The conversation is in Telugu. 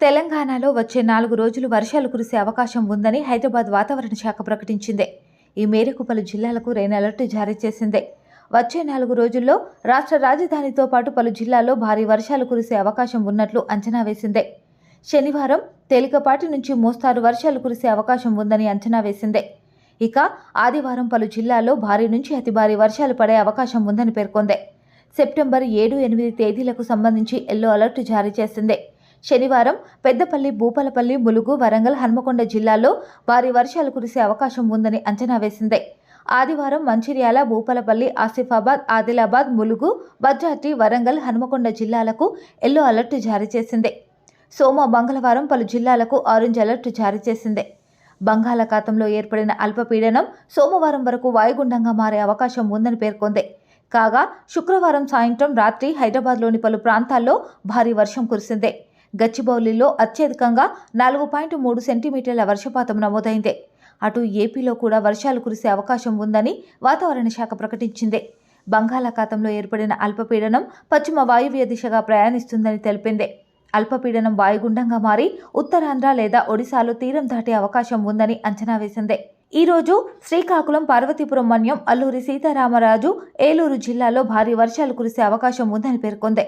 తెలంగాణలో వచ్చే నాలుగు రోజులు వర్షాలు కురిసే అవకాశం ఉందని హైదరాబాద్ వాతావరణ శాఖ ప్రకటించింది. ఈ మేరకు పలు జిల్లాలకు రెయిన్ అలర్ట్ జారీ చేసింది. వచ్చే నాలుగు రోజుల్లో రాష్ట్ర రాజధానితో పాటు పలు జిల్లాల్లో భారీ వర్షాలు కురిసే అవకాశం ఉన్నట్లు అంచనా వేసింది. శనివారం తేలికపాటి నుంచి మోస్తారు వర్షాలు కురిసే అవకాశం ఉందని అంచనా వేసింది. ఇక ఆదివారం పలు జిల్లాల్లో భారీ నుంచి అతి భారీ వర్షాలు పడే అవకాశం ఉందని పేర్కొంది. సెప్టెంబర్ ఏడు ఎనిమిది తేదీలకు సంబంధించి ఎల్లో అలర్ట్ జారీ చేసింది. శనివారం పెద్దపల్లి భూపాలపల్లి ములుగు వరంగల్ హన్మకొండ జిల్లాల్లో భారీ వర్షాలు కురిసే అవకాశం ఉందని అంచనా వేసింది. ఆదివారం మంచిర్యాల భూపాలపల్లి ఆసిఫాబాద్ ఆదిలాబాద్ ములుగు భద్రాద్రి వరంగల్ హన్మకొండ జిల్లాలకు ఎల్లో అలర్ట్ జారీ చేసింది. సోమ మంగళవారం పలు జిల్లాలకు ఆరెంజ్ అలర్ట్ జారీ చేసింది. బంగాళాఖాతంలో ఏర్పడిన అల్పపీడనం సోమవారం వరకు వాయుగుండంగా మారే అవకాశం ఉందని పేర్కొంది. కాగా శుక్రవారం సాయంత్రం రాత్రి హైదరాబాద్లోని పలు ప్రాంతాల్లో భారీ వర్షం కురిసింది. గచ్చిబౌలిలో అత్యధికంగా నాలుగు పాయింట్ మూడు సెంటీమీటర్ల వర్షపాతం నమోదైంది. అటు ఏపీలో కూడా వర్షాలు కురిసే అవకాశం ఉందని వాతావరణ శాఖ ప్రకటించింది. బంగాళాఖాతంలో ఏర్పడిన అల్పపీడనం పశ్చిమ వాయువ్య దిశగా ప్రయాణిస్తుందని తెలిపింది. అల్పపీడనం వాయుగుండంగా మారి ఉత్తరాంధ్ర లేదా ఒడిశాలో తీరం దాటే అవకాశం ఉందని అంచనా వేసింది. ఈరోజు శ్రీకాకుళం పార్వతీపురం మన్యం అల్లూరి సీతారామరాజు ఏలూరు జిల్లాలో భారీ వర్షాలు కురిసే అవకాశం ఉందని పేర్కొంది.